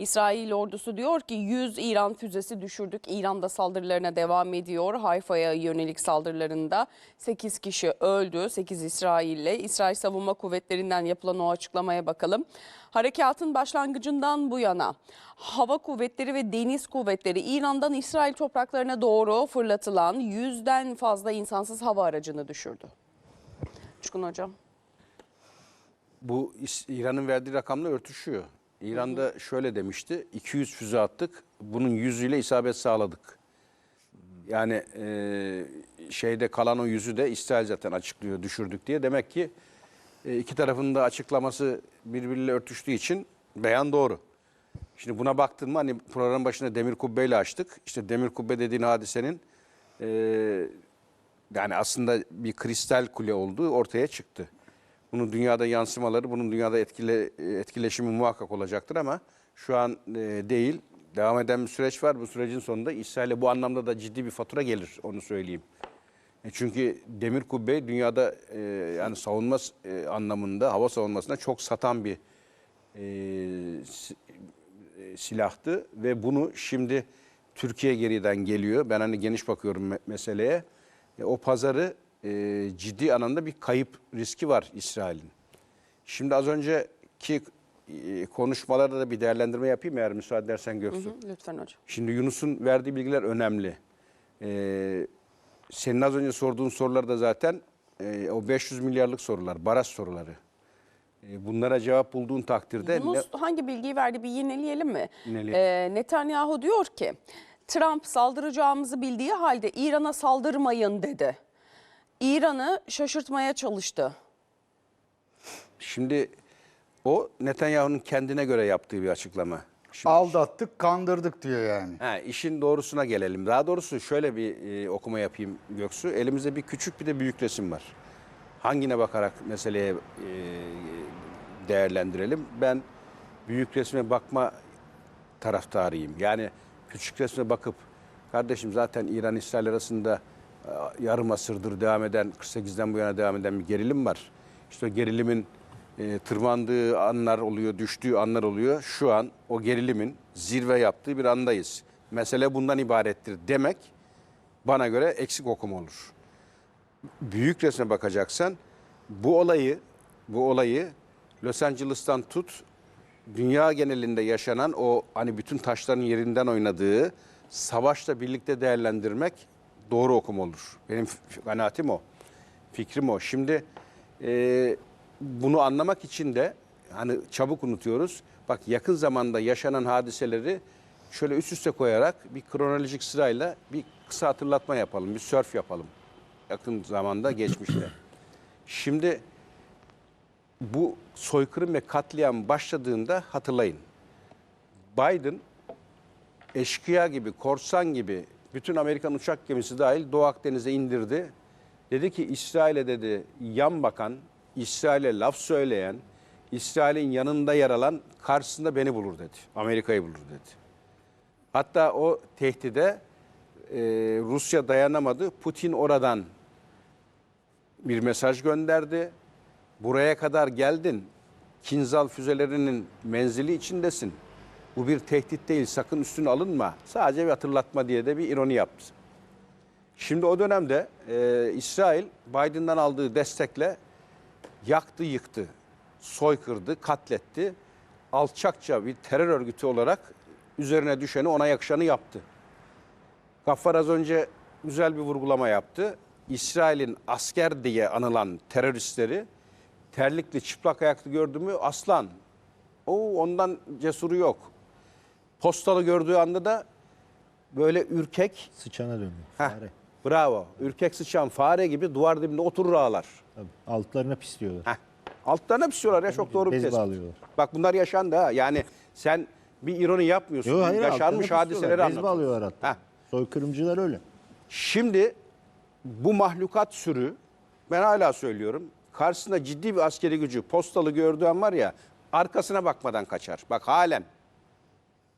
İsrail ordusu diyor ki 100 İran füzesi düşürdük. İran da saldırılarına devam ediyor. Hayfa'ya yönelik saldırılarında 8 kişi öldü. 8 İsrail'le. İsrail Savunma Kuvvetleri'nden yapılan o açıklamaya bakalım. Harekatın başlangıcından bu yana hava kuvvetleri ve deniz kuvvetleri İran'dan İsrail topraklarına doğru fırlatılan yüzden fazla insansız hava aracını düşürdü. Çıkın hocam. Bu İran'ın verdiği rakamla örtüşüyor. İran'da şöyle demişti, 200 füze attık, bunun yüzüyle isabet sağladık. Yani e, şeyde kalan o yüzü de İsrail zaten açıklıyor, düşürdük diye. Demek ki e, iki tarafın da açıklaması birbiriyle örtüştüğü için beyan doğru. Şimdi buna baktın mı hani program başında demir kubbeyle açtık. İşte demir kubbe dediğin hadisenin e, yani aslında bir kristal kule olduğu ortaya çıktı. Bunun dünyada yansımaları, bunun dünyada etkile, etkileşimi muhakkak olacaktır ama şu an e, değil. Devam eden bir süreç var. Bu sürecin sonunda İsrail'e bu anlamda da ciddi bir fatura gelir, onu söyleyeyim. E çünkü demir kubbe dünyada e, yani savunma e, anlamında, hava savunmasına çok satan bir e, e, silahtı ve bunu şimdi Türkiye geriden geliyor. Ben hani geniş bakıyorum me- meseleye. E, o pazarı e, ciddi anlamda bir kayıp riski var İsrail'in. Şimdi az önceki e, konuşmalarda da bir değerlendirme yapayım eğer müsaade edersen Göksu. Lütfen hocam. Şimdi Yunus'un verdiği bilgiler önemli. Ee, senin az önce sorduğun sorular da zaten e, o 500 milyarlık sorular, baraj soruları. E, bunlara cevap bulduğun takdirde Yunus hangi bilgiyi verdi bir yineleyelim mi? Yineleyelim. Ee, Netanyahu diyor ki Trump saldıracağımızı bildiği halde İran'a saldırmayın dedi. İran'ı şaşırtmaya çalıştı. şimdi o Netanyahu'nun kendine göre yaptığı bir açıklama. Şimdi, Aldattık, kandırdık diyor yani. ha, işin doğrusuna gelelim. Daha doğrusu şöyle bir e, okuma yapayım Göksu. Elimizde bir küçük bir de büyük resim var. Hangine bakarak meseleye e, değerlendirelim? Ben büyük resme bakma taraftarıyım. Yani küçük resme bakıp kardeşim zaten İran İsrail arasında yarım asırdır devam eden 48'den bu yana devam eden bir gerilim var. İşte o gerilimin e, tırmandığı anlar oluyor, düştüğü anlar oluyor. Şu an o gerilimin zirve yaptığı bir andayız. Mesele bundan ibarettir demek bana göre eksik okuma olur büyük resme bakacaksan bu olayı bu olayı Los Angeles'tan tut dünya genelinde yaşanan o hani bütün taşların yerinden oynadığı savaşla birlikte değerlendirmek doğru okuma olur. Benim kanaatim o. Fikrim o. Şimdi e, bunu anlamak için de hani çabuk unutuyoruz. Bak yakın zamanda yaşanan hadiseleri şöyle üst üste koyarak bir kronolojik sırayla bir kısa hatırlatma yapalım, bir sörf yapalım. Yakın zamanda geçmişte. Şimdi bu soykırım ve katliam başladığında hatırlayın. Biden eşkıya gibi, korsan gibi bütün Amerikan uçak gemisi dahil Doğu Akdeniz'e indirdi. Dedi ki İsrail'e dedi yan bakan, İsrail'e laf söyleyen, İsrail'in yanında yer alan karşısında beni bulur dedi. Amerika'yı bulur dedi. Hatta o tehdide e, Rusya dayanamadı. Putin oradan bir mesaj gönderdi. Buraya kadar geldin. Kinzal füzelerinin menzili içindesin. Bu bir tehdit değil. Sakın üstüne alınma. Sadece bir hatırlatma diye de bir ironi yaptı. Şimdi o dönemde e, İsrail Biden'dan aldığı destekle yaktı, yıktı, soykırdı, katletti. Alçakça bir terör örgütü olarak üzerine düşeni ona yakışanı yaptı. Gaffar az önce güzel bir vurgulama yaptı. İsrail'in asker diye anılan teröristleri terlikli çıplak ayaklı gördü mü aslan. O ondan cesuru yok. Postalı gördüğü anda da böyle ürkek, Sıçana dönüyor. heh, Fare. bravo, ürkek sıçan fare gibi duvar dibinde oturur ağlar. Tabii. Altlarına pisliyorlar. Heh. Altlarına pişiyorlar ya çok doğru bir Bez tespit. bağlıyorlar. Bak bunlar yaşandı ha. Yani sen bir ironi yapmıyorsun. Yok hayır Yaşanmış altlarına hadiseleri pisliyorlar. Bez anlatıyorsun. bağlıyorlar hatta. Heh. Soykırımcılar öyle. Şimdi bu mahlukat sürü ben hala söylüyorum karşısında ciddi bir askeri gücü postalı gördüğü an var ya arkasına bakmadan kaçar. Bak halen.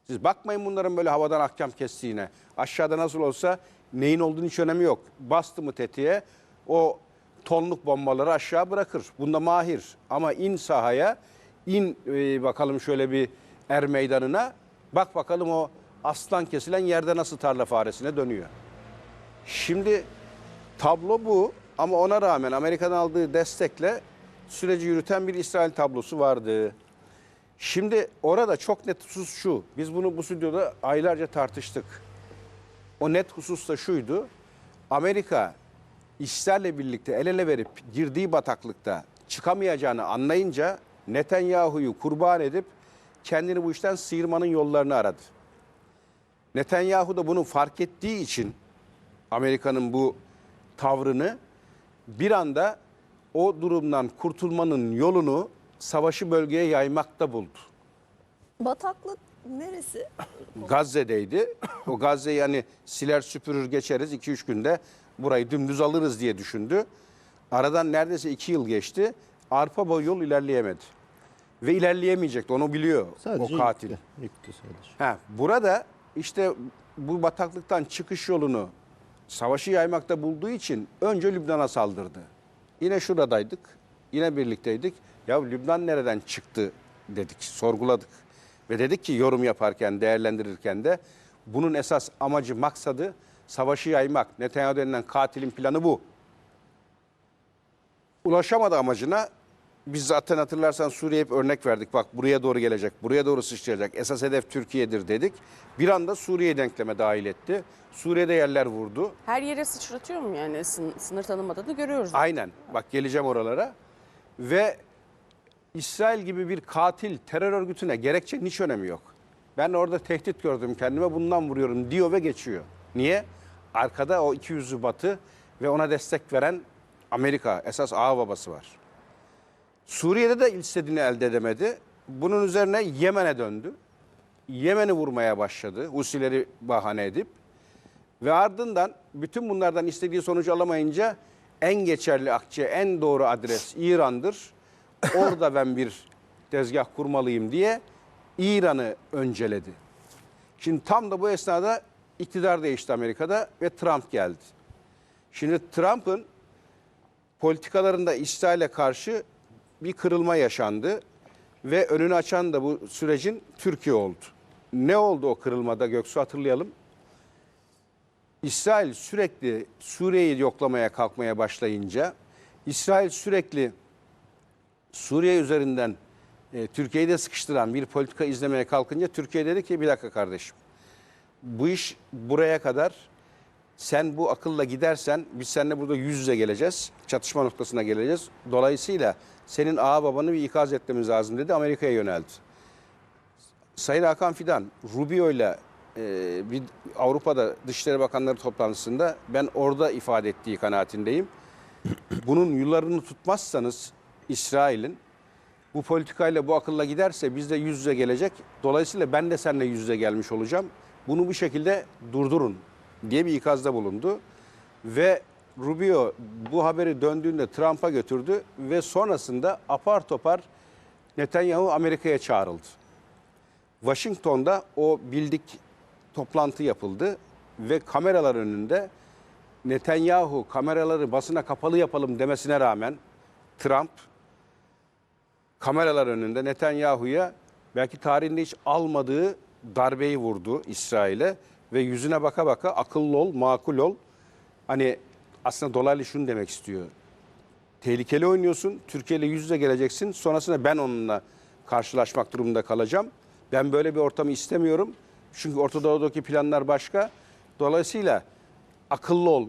Siz bakmayın bunların böyle havadan ahkam kestiğine. Aşağıda nasıl olsa neyin olduğunu hiç önemi yok. Bastı mı tetiğe o tonluk bombaları aşağı bırakır. Bunda mahir. Ama in sahaya in e, bakalım şöyle bir er meydanına Bak bakalım o aslan kesilen yerde nasıl tarla faresine dönüyor. Şimdi tablo bu ama ona rağmen Amerika'dan aldığı destekle süreci yürüten bir İsrail tablosu vardı. Şimdi orada çok net husus şu. Biz bunu bu stüdyoda aylarca tartıştık. O net husus da şuydu. Amerika İsrail'le birlikte el ele verip girdiği bataklıkta çıkamayacağını anlayınca Netanyahu'yu kurban edip kendini bu işten sıyırmanın yollarını aradı. Netanyahu da bunu fark ettiği için Amerika'nın bu tavrını bir anda o durumdan kurtulmanın yolunu savaşı bölgeye yaymakta buldu. Bataklık neresi? Gazze'deydi. O Gazze'yi hani siler süpürür geçeriz 2-3 günde burayı dümdüz alırız diye düşündü. Aradan neredeyse 2 yıl geçti. Arpa boyu yol ilerleyemedi. Ve ilerleyemeyecekti onu biliyor Sadece o katil. yıktı. Yıktı sadece. Ha, burada işte bu bataklıktan çıkış yolunu savaşı yaymakta bulduğu için önce Lübnan'a saldırdı. Yine şuradaydık, yine birlikteydik. Ya Lübnan nereden çıktı dedik, sorguladık. Ve dedik ki yorum yaparken, değerlendirirken de bunun esas amacı, maksadı savaşı yaymak. Netanyahu denilen katilin planı bu. Ulaşamadı amacına. Biz zaten hatırlarsan Suriye'ye hep örnek verdik. Bak buraya doğru gelecek, buraya doğru sıçrayacak. Esas hedef Türkiye'dir dedik. Bir anda Suriye denkleme dahil etti. Suriye'de yerler vurdu. Her yere sıçratıyor mu yani Sın- sınır tanımada da görüyoruz. Aynen. Bak geleceğim oralara. Ve İsrail gibi bir katil terör örgütüne gerekçenin hiç önemi yok. Ben orada tehdit gördüm kendime bundan vuruyorum diyor ve geçiyor. Niye? Arkada o iki yüzlü batı ve ona destek veren Amerika esas ağa babası var. Suriye'de de istediğini elde edemedi. Bunun üzerine Yemen'e döndü. Yemen'i vurmaya başladı. Husileri bahane edip. Ve ardından bütün bunlardan istediği sonucu alamayınca en geçerli akçe, en doğru adres İran'dır. Orada ben bir tezgah kurmalıyım diye İran'ı önceledi. Şimdi tam da bu esnada iktidar değişti Amerika'da ve Trump geldi. Şimdi Trump'ın politikalarında İsrail'e karşı bir kırılma yaşandı ve önünü açan da bu sürecin Türkiye oldu. Ne oldu o kırılmada Göksu hatırlayalım. İsrail sürekli Suriye'yi yoklamaya kalkmaya başlayınca, İsrail sürekli Suriye üzerinden e, Türkiye'yi de sıkıştıran bir politika izlemeye kalkınca Türkiye dedi ki bir dakika kardeşim. Bu iş buraya kadar sen bu akılla gidersen biz seninle burada yüz yüze geleceğiz. Çatışma noktasına geleceğiz. Dolayısıyla senin ağa babanı bir ikaz etmemiz lazım dedi. Amerika'ya yöneldi. Sayın Hakan Fidan, Rubio ile e, bir Avrupa'da Dışişleri Bakanları toplantısında ben orada ifade ettiği kanaatindeyim. Bunun yıllarını tutmazsanız İsrail'in bu politikayla bu akılla giderse biz de yüz yüze gelecek. Dolayısıyla ben de seninle yüz yüze gelmiş olacağım. Bunu bir şekilde durdurun diye bir ikazda bulundu. Ve Rubio bu haberi döndüğünde Trump'a götürdü ve sonrasında apar topar Netanyahu Amerika'ya çağrıldı. Washington'da o bildik toplantı yapıldı ve kameralar önünde Netanyahu kameraları basına kapalı yapalım demesine rağmen Trump kameralar önünde Netanyahu'ya belki tarihinde hiç almadığı darbeyi vurdu İsrail'e ve yüzüne baka baka akıllı ol, makul ol. Hani aslında dolaylı şunu demek istiyor. Tehlikeli oynuyorsun, Türkiye ile yüz yüze geleceksin. Sonrasında ben onunla karşılaşmak durumunda kalacağım. Ben böyle bir ortamı istemiyorum. Çünkü Orta Doğu'daki planlar başka. Dolayısıyla akıllı ol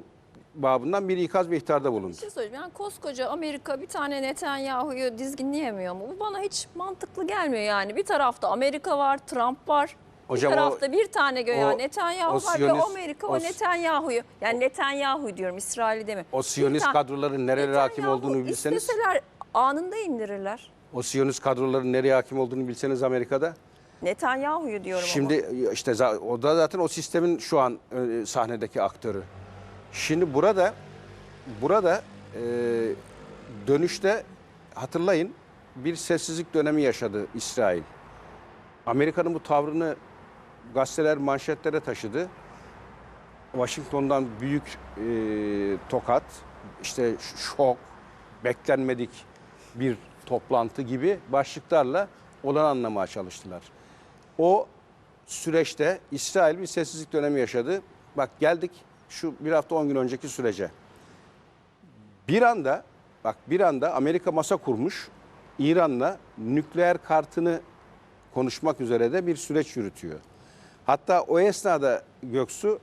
babından bir ikaz ve ihtarda bulundu. Bir şey söyleyeyim. Yani koskoca Amerika bir tane Netanyahu'yu dizginleyemiyor mu? Bu bana hiç mantıklı gelmiyor yani. Bir tarafta Amerika var, Trump var. Hocam bir o- tarafta bir tane o- Netanyahu o var ve Amerika o o Netanyahu'yu. Yani Netanyahu diyorum İsrail'i deme. O Siyonist kadroların nerelere hakim Netanyahu olduğunu bilseniz, isteseler anında indirirler. o Siyonist kadroların nereye hakim olduğunu bilseniz Amerika'da. Netanyahu'yu diyorum Şimdi işte za- o da zaten o sistemin şu an e, sahnedeki aktörü. Şimdi burada burada e, dönüşte hatırlayın bir sessizlik dönemi yaşadı İsrail. Amerika'nın bu tavrını gazeteler manşetlere taşıdı. Washington'dan büyük e, tokat, işte şok, beklenmedik bir toplantı gibi başlıklarla olan anlamaya çalıştılar. O süreçte İsrail bir sessizlik dönemi yaşadı. Bak geldik şu bir hafta 10 gün önceki sürece. Bir anda bak bir anda Amerika masa kurmuş. İran'la nükleer kartını konuşmak üzere de bir süreç yürütüyor. Hatta o esnada Göksu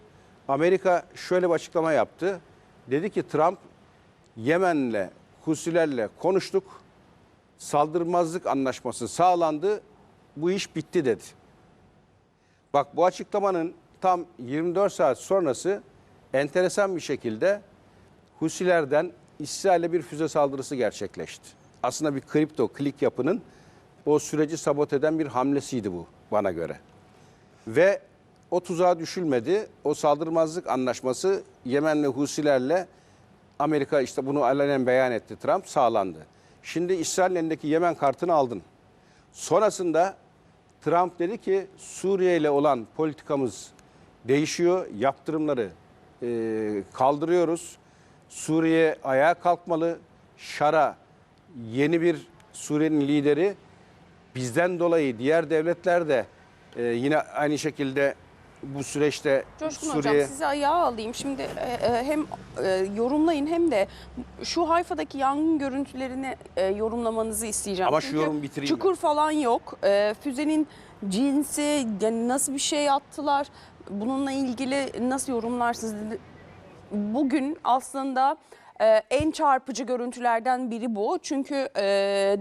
Amerika şöyle bir açıklama yaptı. Dedi ki Trump Yemen'le Husilerle konuştuk. Saldırmazlık anlaşması sağlandı. Bu iş bitti dedi. Bak bu açıklamanın tam 24 saat sonrası enteresan bir şekilde Husilerden İsrail'e bir füze saldırısı gerçekleşti. Aslında bir kripto klik yapının o süreci sabot eden bir hamlesiydi bu bana göre. Ve o tuzağa düşülmedi. O saldırmazlık anlaşması Yemenli Husilerle Amerika işte bunu alenen beyan etti Trump sağlandı. Şimdi İsrail'in elindeki Yemen kartını aldın. Sonrasında Trump dedi ki Suriye ile olan politikamız değişiyor. Yaptırımları e, kaldırıyoruz. Suriye ayağa kalkmalı. Şara yeni bir Suriye'nin lideri bizden dolayı diğer devletler de e, yine aynı şekilde bu süreçte Coşkun Suriye Hocam size ayağa alayım. Şimdi e, e, hem e, yorumlayın hem de şu Hayfa'daki yangın görüntülerini e, yorumlamanızı isteyeceğim. Ama şu Çünkü yorumu bitireyim Çukur falan yok. E, füzenin cinsi, yani nasıl bir şey attılar? Bununla ilgili nasıl yorumlarsınız? Bugün aslında e, en çarpıcı görüntülerden biri bu. Çünkü e,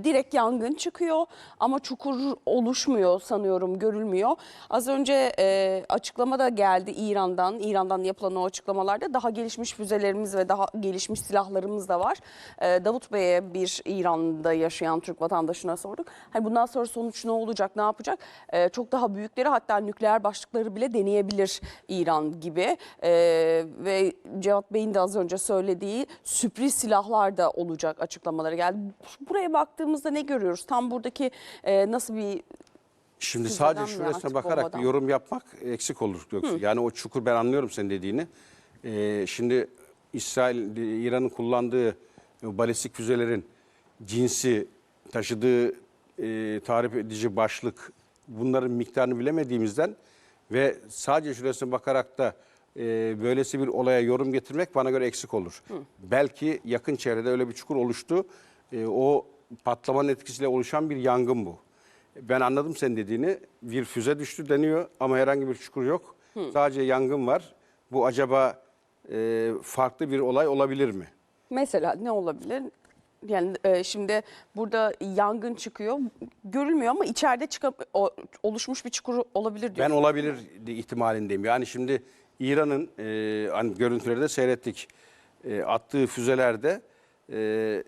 direkt yangın çıkıyor ama çukur oluşmuyor sanıyorum, görülmüyor. Az önce e, açıklama da geldi İran'dan. İran'dan yapılan o açıklamalarda daha gelişmiş füzelerimiz ve daha gelişmiş silahlarımız da var. E, Davut Bey'e bir İran'da yaşayan Türk vatandaşına sorduk. Hani bundan sonra sonuç ne olacak, ne yapacak? E, çok daha büyükleri hatta nükleer başlıkları bile deneyebilir İran gibi. E, ve Cevat Bey'in de az önce söylediği sürpriz silahlar da olacak açıklamaları geldi. Buraya baktığımızda ne görüyoruz? Tam buradaki e, nasıl bir Şimdi sadece şurasına artık bakarak bombadan bir yorum yapmak eksik olur Göksu. Yani o çukur ben anlıyorum senin dediğini. Ee, şimdi İsrail, İran'ın kullandığı balistik füzelerin cinsi, taşıdığı e, tarif edici başlık bunların miktarını bilemediğimizden ve sadece şurasına bakarak da e, böylesi bir olaya yorum getirmek bana göre eksik olur. Belki yakın çevrede öyle bir çukur oluştu. E, o patlamanın etkisiyle oluşan bir yangın bu. Ben anladım senin dediğini. Bir füze düştü deniyor ama herhangi bir çukur yok. Sadece yangın var. Bu acaba e, farklı bir olay olabilir mi? Mesela ne olabilir? Yani e, şimdi burada yangın çıkıyor, görülmüyor ama içeride çıkan o- oluşmuş bir çukur olabilir diyor. Ben olabilir ihtimalindeyim. Yani şimdi İran'ın e, hani görüntüleri de seyrettik. E, attığı füzelerde e,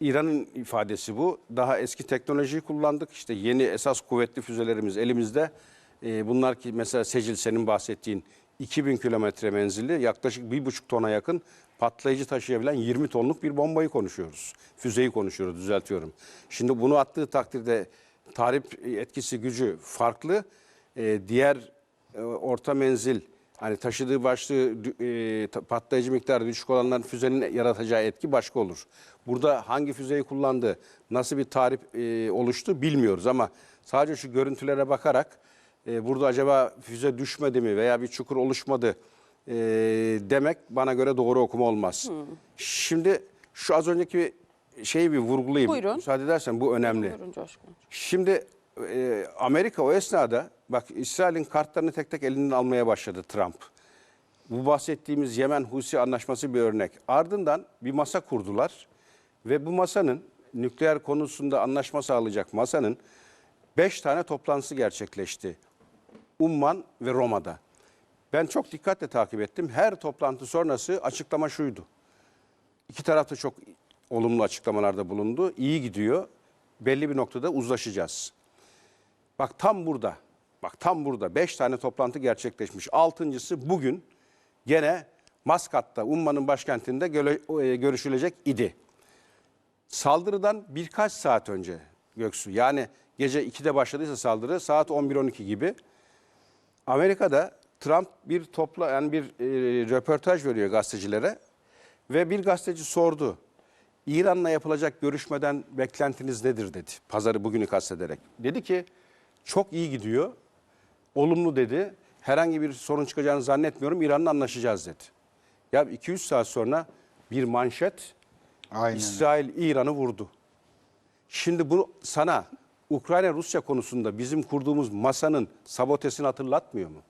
İran'ın ifadesi bu. Daha eski teknolojiyi kullandık. İşte yeni esas kuvvetli füzelerimiz elimizde. E, bunlar ki mesela Secil senin bahsettiğin 2000 kilometre menzilli yaklaşık 1,5 tona yakın patlayıcı taşıyabilen 20 tonluk bir bombayı konuşuyoruz. Füzeyi konuşuyoruz düzeltiyorum. Şimdi bunu attığı takdirde tarif etkisi gücü farklı. E, diğer e, orta menzil hani taşıdığı başlığı e, patlayıcı miktarı düşük olanların füzenin yaratacağı etki başka olur. Burada hangi füzeyi kullandı, nasıl bir tarif e, oluştu bilmiyoruz ama sadece şu görüntülere bakarak e, burada acaba füze düşmedi mi veya bir çukur oluşmadı e, demek bana göre doğru okuma olmaz. Şimdi şu az önceki şeyi bir vurgulayayım. Buyurun. Müsaade edersen bu önemli. Buyurun Coşkun. Şimdi e, Amerika o esnada bak İsrail'in kartlarını tek tek elinden almaya başladı Trump. Bu bahsettiğimiz Yemen Husi anlaşması bir örnek. Ardından bir masa kurdular ve bu masanın nükleer konusunda anlaşma sağlayacak masanın beş tane toplantısı gerçekleşti. Umman ve Roma'da. Ben çok dikkatle takip ettim. Her toplantı sonrası açıklama şuydu. İki taraf da çok olumlu açıklamalarda bulundu. İyi gidiyor. Belli bir noktada uzlaşacağız. Bak tam burada. Bak tam burada. Beş tane toplantı gerçekleşmiş. Altıncısı bugün gene Maskat'ta, Umman'ın başkentinde e, görüşülecek idi. Saldırıdan birkaç saat önce Göksu yani gece 2'de başladıysa saldırı saat 11-12 gibi Amerika'da Trump bir topla yani bir e, röportaj veriyor gazetecilere ve bir gazeteci sordu. İran'la yapılacak görüşmeden beklentiniz nedir dedi. Pazarı bugünü kastederek. Dedi ki çok iyi gidiyor olumlu dedi. Herhangi bir sorun çıkacağını zannetmiyorum. İran'la anlaşacağız dedi. Ya 200 saat sonra bir manşet Aynen. İsrail İran'ı vurdu. Şimdi bunu sana Ukrayna Rusya konusunda bizim kurduğumuz masanın sabotesini hatırlatmıyor mu?